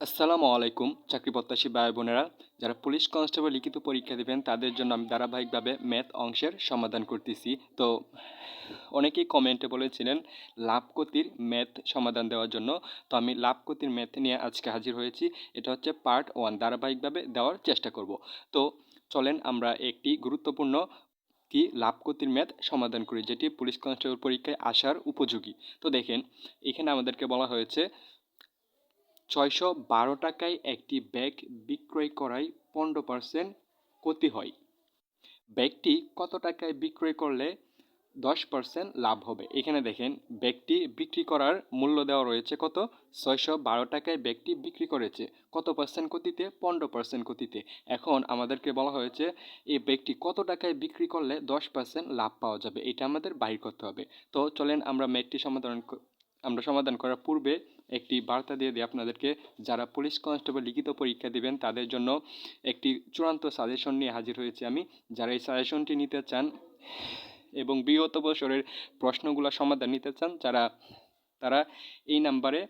আসসালামু আলাইকুম, চাকরি প্রত্যাশী ভাই বোনেরা। যারা পুলিশ কনস্টেবল লিখিত পরীক্ষা দেবেন, তাদের জন্য আমি ধারাবাহিকভাবে ম্যাথ অংশের সমাধান করতেছি। তো, অনেকেই কমেন্টে বলেছিলেন, লাভ ক্ষতির ম্যাথ সমাধান দেওয়ার জন্য। তো, আমি লাভ ক্ষতির ম্যাথ নিয়ে আজকে হাজির হয়েছি। এটা হচ্ছে পার্ট ওয়ান, ধারাবাহিকভাবে দেওয়ার চেষ্টা করব। তো, চলেন আমরা একটি গুরুত্বপূর্ণ কি লাভ ক্ষতির ম্যাথ সমাধান করি, যেটি পুলিশ কনস্টেবল পরীক্ষায় আসার উপযোগী। তো, দেখেন, এখানে আমাদেরকে বলা হয়েছে ছয়শো বারো টাকায় একটি ব্যাগ বিক্রয় করায় পনেরো পার্সেন্ট ক্ষতি হয়। ব্যাগটি কত টাকায় বিক্রয় করলে দশ পার্সেন্ট লাভ হবে? এখানে দেখেন, ব্যাগটি বিক্রি করার মূল্য দেওয়া রয়েছে কত? ছয়শো বারো টাকায় ব্যাগটি বিক্রি করেছে। কত পার্সেন্ট ক্ষতিতে? পনেরো পার্সেন্ট ক্ষতিতে। এখন আমাদেরকে বলা হয়েছে, এই ব্যাগটি কত টাকায় বিক্রি করলে দশ পার্সেন্ট লাভ পাওয়া যাবে? এটা আমাদের বাহির করতে হবে। তো চলেন আমরা ম্যাথটি সমাধান আমরা সমাধান করার পূর্বে একটি বার্তা দিয়ে দিই আপনাদেরকে, যারা পুলিশ কনস্টেবল লিখিত পরীক্ষা দিবেন, তাদের জন্য একটি চূড়ান্ত সাজেশন নিয়ে হাজির হয়েছি আমি। যারা এই সাজেশনটি নিতে চান এবং বিগত বছরের প্রশ্নগুলো সমাধান নিতে চান, যারা, তারা এই নাম্বারে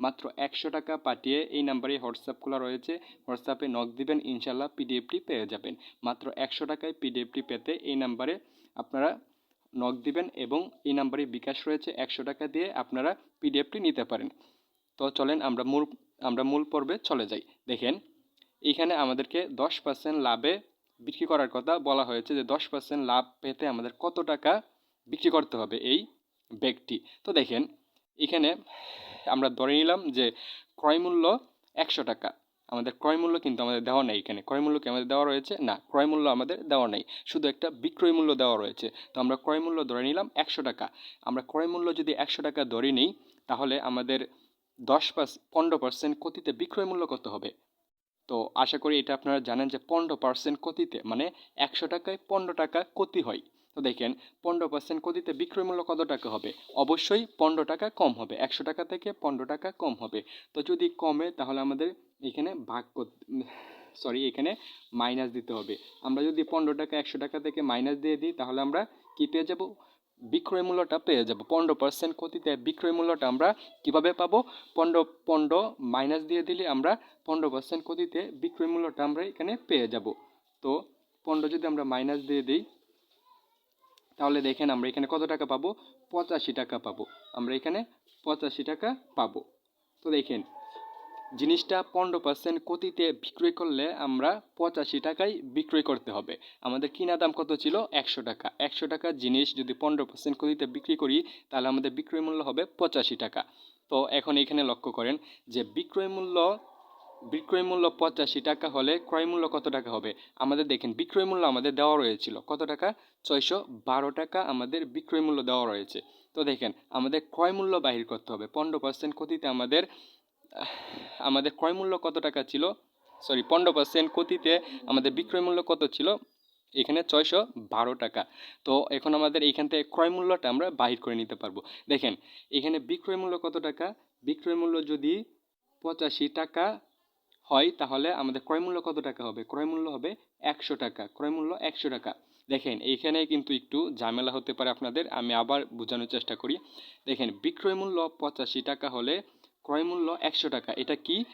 মাত্র একশো টাকা পাঠিয়ে এই নাম্বারে হোয়াটসঅ্যাপ খোলা রয়েছে। হোয়াটসঅ্যাপে নক দিবেন ইনশাল্লাহ পিডিএফটি পেয়ে যাবেন। মাত্র একশো টাকায় পিডিএফটি পেতে এই নাম্বারে আপনারা নক দিবেন এবং এই নাম্বারে বিকাশ রয়েছে একশো টাকা দিয়ে আপনারা পিডিএফটি নিতে পারেন। তো চলেন আমরা মূল আমরা মূল পর্বে চলে যাই। দেখেন এখানে আমাদেরকে দশ পার্সেন্ট লাভে বিক্রি করার কথা বলা হয়েছে যে দশ পার্সেন্ট লাভ পেতে আমাদের কত টাকা বিক্রি করতে হবে এই ব্যাগটি। তো দেখেন, এখানে আমরা ধরে নিলাম যে ক্রয় মূল্য একশো টাকা। আমাদের ক্রয় মূল্য কিন্তু আমাদের দেওয়া নেই এখানে। ক্রয় মূল্য কি আমাদের দেওয়া রয়েছে? না, ক্রয় মূল্য আমাদের দেওয়া নেই। শুধু একটা বিক্রয় মূল্য দেওয়া রয়েছে। তো আমরা ক্রয় মূল্য ধরে নিলাম একশো টাকা। আমরা ক্রয় মূল্য যদি একশো টাকা ধরে নিই, তাহলে আমাদের দশ পার্স, পনেরো পার্সেন্ট ক্ষতিতে বিক্রয় মূল্য কত হবে? তো আশা করি এটা আপনারা জানেন যে পনেরো পার্সেন্ট ক্ষতিতে মানে একশো টাকায় পনেরো টাকা ক্ষতি হয়। তো দেখেন, পনেরো পার্সেন্ট ক্ষতিতে বিক্রয় মূল্য কত টাকা হবে? অবশ্যই পনেরো টাকা কম হবে, একশো টাকা থেকে পনেরো টাকা কম হবে। তো যদি কমে, তাহলে আমাদের এখানে ভাগ সরি এখানে মাইনাস দিতে হবে। আমরা যদি পনেরো টাকা, একশো টাকা থেকে মাইনাস দিয়ে দিই, তাহলে আমরা কি পেয়ে যাব? বিক্রয় মূল্যটা পেয়ে যাব। পনেরো পার্সেন্ট ক্ষতিতে বিক্রয় মূল্যটা আমরা কীভাবে পাবো? পনেরো পনেরো মাইনাস দিয়ে দিলে আমরা পনেরো পার্সেন্ট ক্ষতিতে বিক্রয় মূল্যটা আমরা এখানে পেয়ে যাব। তো পনেরো যদি আমরা মাইনাস দিয়ে দিই তাহলে দেখেন আমরা এখানে কত টাকা পাবো? পঁচাশি টাকা পাবো। আমরা এখানে পঁচাশি টাকা পাবো। তো দেখেন, জিনিসটা পনেরো পার্সেন্ট ক্ষতিতে বিক্রয় করলে আমরা পঁচাশি টাকায় বিক্রয় করতে হবে। আমাদের কিনা দাম কত ছিল? একশো টাকা। একশো টাকার জিনিস যদি পনেরো পার্সেন্ট ক্ষতিতে বিক্রি করি, তাহলে আমাদের বিক্রয় মূল্য হবে পঁচাশি টাকা। তো এখন এখানে লক্ষ্য করেন যে বিক্রয় মূল্য বিক্রয় মূল্য পঁচাশি টাকা হলে ক্রয় মূল্য কত টাকা হবে? আমাদের দেখেন, বিক্রয় মূল্য আমাদের দেওয়া রয়েছিল কত টাকা? ছয়শো বারো টাকা আমাদের বিক্রয় মূল্য দেওয়া রয়েছে। তো দেখেন, আমাদের ক্রয় মূল্য বাহির করতে হবে। পনেরো পার্সেন্ট ক্ষতিতে আমাদের আমাদের ক্রয় মূল্য কত টাকা ছিল? সরি, পনেরো পার্সেন্ট ক্ষতিতে আমাদের বিক্রয় মূল্য কত ছিল? এখানে ছয়শো বারো টাকা। তো এখন আমাদের এইখান থেকে ক্রয় মূল্যটা আমরা বাহির করে নিতে পারব। দেখেন, এখানে বিক্রয় মূল্য কত টাকা? বিক্রয় মূল্য যদি পঁচাশি টাকা হয়, তাহলে আমাদের ক্রয় মূল্য কত টাকা হবে? ক্রয় মূল্য হবে একশো টাকা। ক্রয় মূল্য একশো টাকা। দেখেন, এইখানে কিন্তু একটু ঝামেলা হতে পারে আপনাদের, আমি আবার বোঝানোর চেষ্টা করি। দেখেন, বিক্রয় মূল্য পঁচাশি টাকা হলে ক্রয় মূল্য একশো টাকা। এটা কি?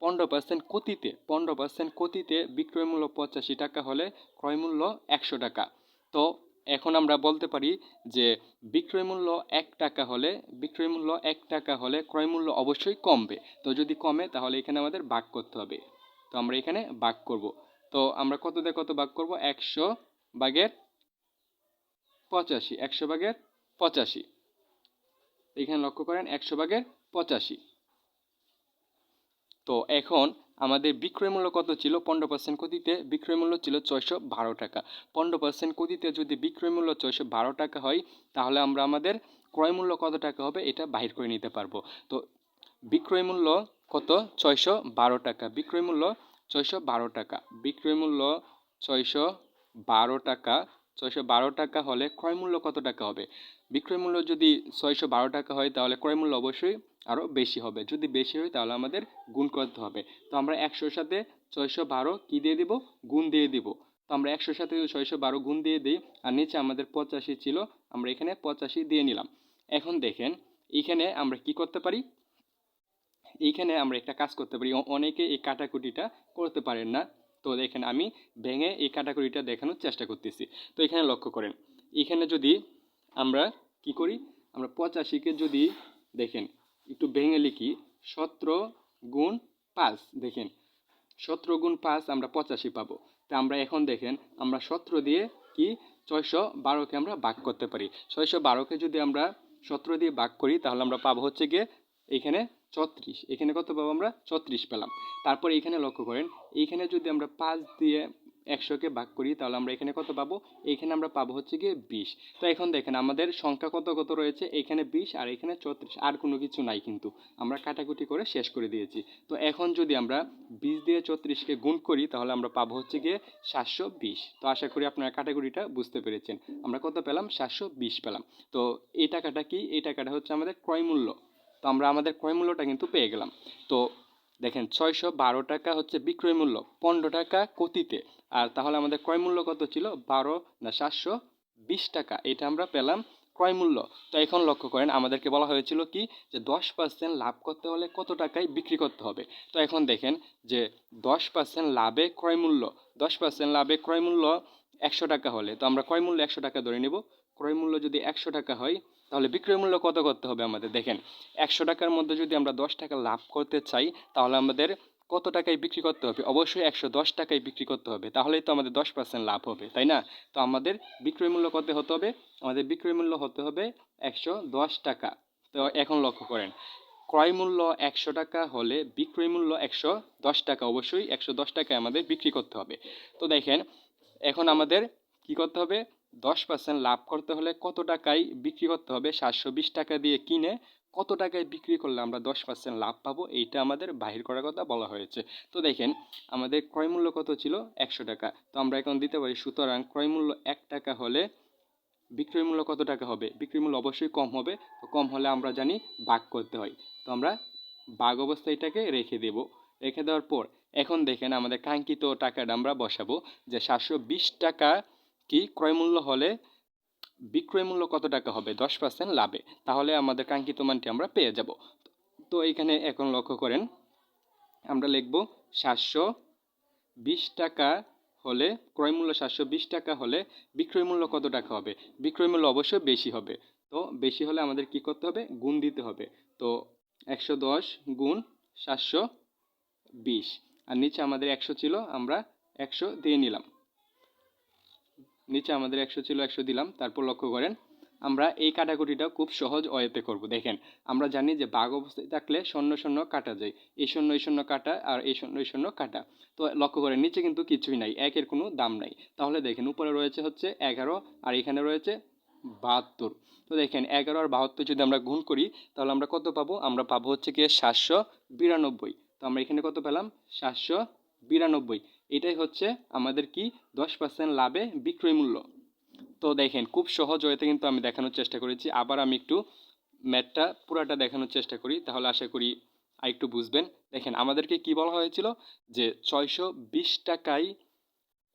পনেরো পার্সেন্ট কতিতে পনেরো পার্সেন্ট কতিতে বিক্রয় মূল্য পঁচাশি টাকা হলে ক্রয় মূল্য একশো টাকা। তো এখন আমরা বলতে পারি যে বিক্রয় মূল্য এক টাকা হলে, বিক্রয় মূল্য এক টাকা হলে ক্রয় মূল্য অবশ্যই কমবে। তো যদি কমে, তাহলে এখানে আমাদের ভাগ করতে হবে। তো আমরা এখানে ভাগ করব। তো আমরা কত দিয়ে কত ভাগ করব? একশো ভাগের পঁচাশি। একশো ভাগের পঁচাশি। এখানে লক্ষ্য করেন, একশো ভাগের পঁচাশি। তো এখন আমাদের বিক্রয় মূল্য কত ছিল? পনেরো পার্সেন্ট ক্ষতিতে বিক্রয় মূল্য ছিল ছয়শো বারো টাকা। পনেরো পার্সেন্ট ক্ষতিতে যদি বিক্রয় মূল্য ছয়শো বারো টাকা হয়, তাহলে আমরা আমাদের ক্রয় মূল্য কত টাকা হবে এটা বাহির করে নিতে পারব। তো বিক্রয় মূল্য কত? ছয়শো বারো টাকা। বিক্রয় মূল্য ছয়শো বারো টাকা। বিক্রয় মূল্য ছয়শো বারো টাকা। ছয়শো বারো টাকা হলে ক্রয় মূল্য কত টাকা হবে? বিক্রয় মূল্য যদি ছয়শো বারো টাকা হয়, তাহলে ক্রয় মূল্য অবশ্যই আরও বেশি হবে। যদি বেশি হয় তাহলে আমাদের গুণ করতে হবে। তো আমরা একশোর সাথে ছয়শো বারো কী দিয়ে দিব? গুণ দিয়ে দিব। তো আমরা একশোর সাথে ছয়শো বারো গুণ দিয়ে দিই, আর নিচে আমাদের পঁচাশি ছিল, আমরা এখানে পঁচাশি দিয়ে নিলাম। এখন দেখেন, এখানে আমরা কি করতে পারি? এইখানে আমরা একটা কাজ করতে পারি। অনেকে এই কাটাকুটিটা করতে পারেন না। তো দেখেন, আমি ভেঙে এই কাটাকুটিটা দেখানোর চেষ্টা করতেছি। তো এখানে লক্ষ্য করেন, এখানে যদি আমরা কি করি? আমরা পঁচাশিকে যদি দেখেন একটু ভেঙে লিখি, সতেরো গুণ পাঁচ, দেখেন। সতেরো গুণ পাঁচ আমরা পঁচাশি পাবো। তা আমরা এখন দেখেন, আমরা সতেরো দিয়ে কি ছয়শো বারোকে আমরা ভাগ করতে পারি। ছয়শো বারোকে যদি আমরা সতেরো দিয়ে ভাগ করি, তাহলে আমরা পাবো হচ্ছে গিয়ে এখানে ছত্রিশ। এখানে কত পাবো আমরা? ছত্রিশ পেলাম। তারপর এখানে লক্ষ্য করেন, এইখানে যদি আমরা পাঁচ দিয়ে একশোকে ভাগ করি, তাহলে আমরা এখানে কত পাবো? এইখানে আমরা পাবো হচ্ছে গিয়ে বিশ। তো এখন দেখেন, আমাদের সংখ্যা কত কত রয়েছে? এখানে বিশ আর এখানে ছত্রিশ আর কোনো কিছু নাই কিন্তু। আমরা কাটাকুটি করে শেষ করে দিয়েছি। তো এখন যদি আমরা বিশ দিয়ে ছত্রিশকে গুণ করি, তাহলে আমরা পাবো হচ্ছে গিয়ে সাতশো বিশ। তো আশা করি আপনারা কাটাকুটিটা বুঝতে পেরেছেন। আমরা কত পেলাম? সাতশো বিশ পেলাম। তো এই টাকাটা কি? এই টাকাটা হচ্ছে আমাদের ক্রয় মূল্য। তো আমরা আমাদের ক্রয় মূল্যটা কিন্তু পেয়ে গেলাম। তো দেখেন ছয়শো বারো টাকা হচ্ছে বিক্রয় মূল্য, পনেরো টাকা কতিতে আর তাহলে আমাদের ক্রয় মূল্য কত ছিল? বারো না সাতশো বিশ টাকা। এটা আমরা পেলাম ক্রয় মূল্য। তো এখন লক্ষ্য করেন, আমাদেরকে বলা হয়েছিল কি? যে দশ পার্সেন্ট লাভ করতে হলে কত টাকায় বিক্রি করতে হবে? তো এখন দেখেন যে দশ পার্সেন্ট লাভে ক্রয় মূল্য, দশ পার্সেন্ট লাভে ক্রয় মূল্য একশো টাকা হলে। তো আমরা ক্রয় মূল্য একশো টাকা ধরে নেব। ক্রয় মূল্য যদি একশো টাকা হয় তাহলে বিক্রয় মূল্য কত করতে হবে আমাদের? দেখেন, একশো টাকার মধ্যে যদি আমরা দশ টাকা লাভ করতে চাই, তাহলে আমাদের কত টাকায় বিক্রি করতে হবে? অবশ্যই একশো দশ টাকায় বিক্রি করতে হবে। তাহলেই তো আমাদের দশ পার্সেন্ট লাভ হবে, তাই না? তো আমাদের বিক্রয় মূল্য কত হতে হবে? আমাদের বিক্রয় মূল্য হতে হবে একশো দশ টাকা। তো এখন লক্ষ্য করেন, ক্রয় মূল্য একশো টাকা হলে বিক্রয় মূল্য একশো দশ টাকা, অবশ্যই একশো দশ টাকায় আমাদের বিক্রি করতে হবে। তো দেখেন, এখন আমাদের কি করতে হবে? দশ পার্সেন্ট লাভ করতে হলে কত টাকায় বিক্রি করতে হবে? সাতশো বিশ টাকা দিয়ে কিনে কত টাকায় বিক্রি করলে আমরা দশ পার্সেন্ট লাভ পাবো? এইটা আমাদের বাহির করার কথা বলা হয়েছে। তো দেখেন, আমাদের ক্রয় মূল্য কত ছিল? একশো টাকা। তো আমরা এখন দিতে পারি, সুতরাং ক্রয় মূল্য এক টাকা হলে বিক্রয় মূল্য কত টাকা হবে? বিক্রয় মূল্য অবশ্যই কম হবে। তো কম হলে আমরা জানি ভাগ করতে হয়। তো আমরা বাঘ ভাগ অবস্থাটাকে রেখে দেব। রেখে দেওয়ার পর, এখন দেখেন আমাদের কাঙ্ক্ষিত টাকাটা আমরা বসাবো যে সাতশো বিশ টাকা কি? ক্রয় মূল্য হলে বিক্রয় মূল্য কত টাকা হবে? দশ পার্সেন্ট লাভে। তাহলে আমাদের কাঙ্ক্ষিত মানটি আমরা পেয়ে যাব। তো এখানে এখন লক্ষ্য করেন, আমরা লিখব সাতশো বিশ টাকা হলে, ক্রয় মূল্য সাতশো বিশ টাকা হলে বিক্রয় মূল্য কত টাকা হবে? বিক্রয় মূল্য অবশ্যই বেশি হবে। তো বেশি হলে আমাদের কি করতে হবে? গুণ দিতে হবে। তো একশো দশ গুণ সাতশো বিশ। আর নিচে আমাদের একশো ছিল, আমরা একশো দিয়ে নিলাম। নিচে আমাদের একশো ছিল, একশো দিলাম, তারপর লক্ষ্য করেন, আমরা এই কাটাকুটিটা খুব সহজ ওয়েতে করব। দেখেন, আমরা জানি যে বাঘ অবস্থায় থাকলে শূন্য শূন্য কাটা যায়। এই শূন্য এই শূন্য কাটা আর এই শূন্য এই শূন্য কাটা। তো লক্ষ্য করেন, নিচে কিন্তু কিছুই নাই, একের কোনো দাম নাই। তাহলে দেখেন, উপরে রয়েছে হচ্ছে এগারো, আর এখানে রয়েছে বাহাত্তর। তো দেখেন, এগারো আর বাহাত্তর যদি আমরা গুণ করি, তাহলে আমরা কত পাবো? আমরা পাবো হচ্ছে কি সাতশো বিরানব্বই। তো আমরা এখানে কত পেলাম? সাতশো বিরানব্বই। এটাই হচ্ছে আমাদের কি দশ পার্সেন্ট লাভে বিক্রয় মূল্য। তো দেখেন, খুব সহজ হয়েতে কিন্তু আমি দেখানোর চেষ্টা করেছি। আবার আমি একটু ম্যাথটা, পুরাটা দেখানোর চেষ্টা করি, তাহলে আশা করি আর একটু বুঝবেন। দেখেন, আমাদেরকে কি বলা হয়েছিল? যে ছয়শো বিশ টাকায়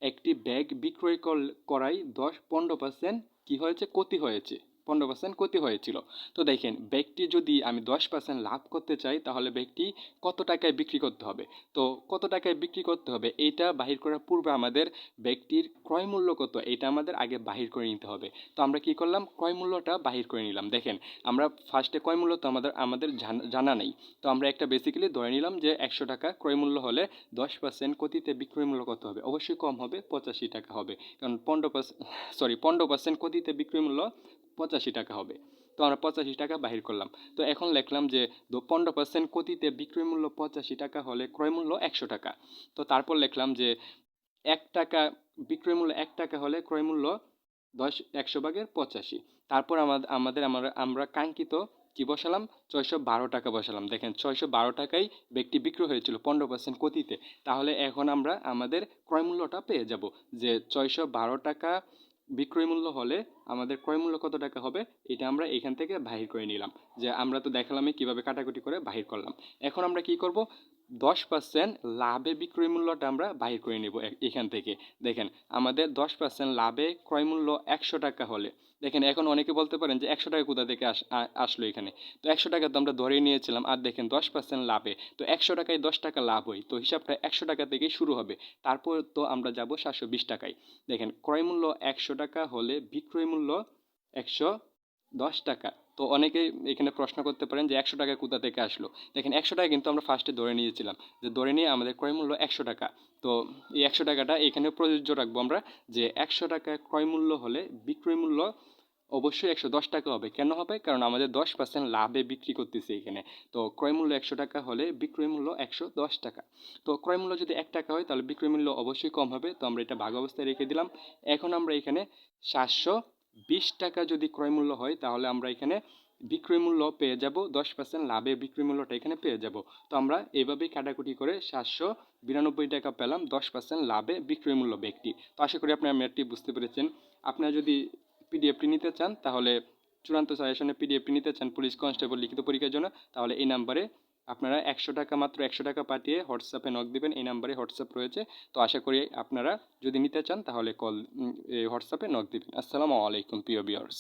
একটি ব্যাগ বিক্রয় কর- করাই দশ, পনেরো পার্সেন্ট কী হয়েছে? ক্ষতি হয়েছে। পনেরো পার্সেন্ট ক্ষতি হয়েছিল। তো দেখেন ব্যাগটি যদি আমি দশ পার্সেন্ট লাভ করতে চাই, তাহলে ব্যাগটি কত টাকায় বিক্রি করতে হবে? তো কত টাকায় বিক্রি করতে হবে? এইটা বাহির করার পূর্বে আমাদের ব্যাগটির ক্রয় মূল্য কত? এটা আমাদের আগে বাহির করে নিতে হবে। তো আমরা কি করলাম? ক্রয় মূল্যটা বাহির করে নিলাম। দেখেন, আমরা ফার্স্টে ক্রয় মূল্য তো আমাদের আমাদের জানা- নেই। তো আমরা একটা বেসিক্যালি ধরে নিলাম যে একশো টাকা ক্রয় মূল্য হলে দশ পার্সেন্ট কতিতে বিক্রয় মূল্য কত হবে? অবশ্যই কম হবে, পঁচাশি টাকা হবে। কারণ পনেরো পার্সেন্ট সরি পনেরো পার্সেন্ট কতিতে বিক্রয় মূল্য পঁচাশি টাকা হবে। তো আমরা পঁচাশি টাকা বাহির করলাম। তো এখন লিখলাম যে পনেরো পার্সেন্ট কতিতে বিক্রয় মূল্য পঁচাশি টাকা হলে ক্রয় মূল্য একশো টাকা। তো তারপর লিখলাম যে এক টাকা, বিক্রয় মূল্য এক টাকা হলে ক্রয় মূল্য দশ, একশো ভাগের পঁচাশি। তারপর আমাদের আমাদের আমরা আমরা কাঙ্ক্ষিত কি বসালাম? ছয়শো বারো টাকা বসালাম। দেখেন ছয়শো বারো টাকায় ব্যক্তি বিক্রি হয়েছিল পনেরো পার্সেন্ট কতিতে তাহলে এখন আমরা আমাদের ক্রয় মূল্যটা পেয়ে যাব। যে ছয়শো বারো টাকা বিক্রয় মূল্য হলে আমাদের ক্রয় মূল্য কত টাকা হবে, এটা আমরা এখান থেকে বাহির করে নিলাম। যে আমরা তো দেখালামই কীভাবে কাটাকুটি করে বাহির করলাম। এখন আমরা কি করব? দশ পার্সেন্ট লাভে বিক্রয় মূল্যটা আমরা বাহির করে নেব এখান থেকে। দেখেন, আমাদের দশ পার্সেন্ট লাভে ক্রয় মূল্য একশো টাকা হলে। দেখেন, এখন অনেকে বলতে পারেন যে একশো টাকা কোথা থেকে আস- আসলো এখানে? তো একশো টাকা তো আমরা ধরেই নিয়েছিলাম। আর দেখেন, দশ পার্সেন্ট লাভে। তো একশো টাকায় দশ টাকা লাভ হয়। তো হিসাবটা একশো টাকা থেকেই শুরু হবে। তারপর তো আমরা যাব সাতশো বিশ টাকায়। দেখেন, ক্রয় মূল্য একশো টাকা হলে বিক্রয় মূল্য একশো দশ টাকা। তো অনেকেই এখানে প্রশ্ন করতে পারেন যে একশো টাকা কোথা থেকে আসলো? দেখেন একশো টাকা কিন্তু আমরা ফার্স্টে ধরে নিয়েছিলাম যে ধরে নিয়ে আমাদের ক্রয় মূল্য একশো টাকা। তো এই একশো টাকাটা এখানে প্রযোজ্য রাখব আমরা যে একশো টাকা ক্রয় মূল্য হলে বিক্রয় মূল্য অবশ্যই একশো দশ টাকা হবে। কেন হবে? কারণ আমাদের দশ পার্সেন্ট লাভে বিক্রি করতেছে এখানে। তো ক্রয় মূল্য একশো টাকা হলে বিক্রয় মূল্য একশো দশ টাকা। তো ক্রয় মূল্য যদি এক টাকা হয় তাহলে বিক্রয় মূল্য অবশ্যই কম হবে। তো আমরা এটা ভাগ অবস্থায় রেখে দিলাম। এখন আমরা এখানে সাতশো বিশ টাকা যদি ক্রয় মূল্য হয়, তাহলে আমরা এখানে বিক্রয় মূল্য পেয়ে যাব, দশ পার্সেন্ট লাভে বিক্রয় মূল্যটা এখানে পেয়ে যাব। তো আমরা এইভাবেই কাটাকুটি করে সাতশো বিরানব্বই টাকা পেলাম, দশ পার্সেন্ট লাভে বিক্রয় মূল্য ব্যক্তি। তো আশা করি আপনারা ম্যাটটি বুঝতে পেরেছেন। আপনারা যদি পিডিএফটি নিতে চান, তাহলে চূড়ান্ত সাজেশনে পিডিএফটি নিতে চান, পুলিশ কনস্টেবল লিখিত পরীক্ষার জন্য, তাহলে এই নাম্বারে আপনারা একশো টাকা মাত্র একশো টাকা পাঠিয়ে হোয়াটসঅ্যাপে নক দিবেন, এই নাম্বারে হোয়াটসঅ্যাপ রয়েছে। তো আশা করি আপনারা যদি নিতে চান তাহলে কল হোয়াটসঅ্যাপে নক দিবেন। আসসালামু আলাইকুম, প্রিয় বিয়ার্স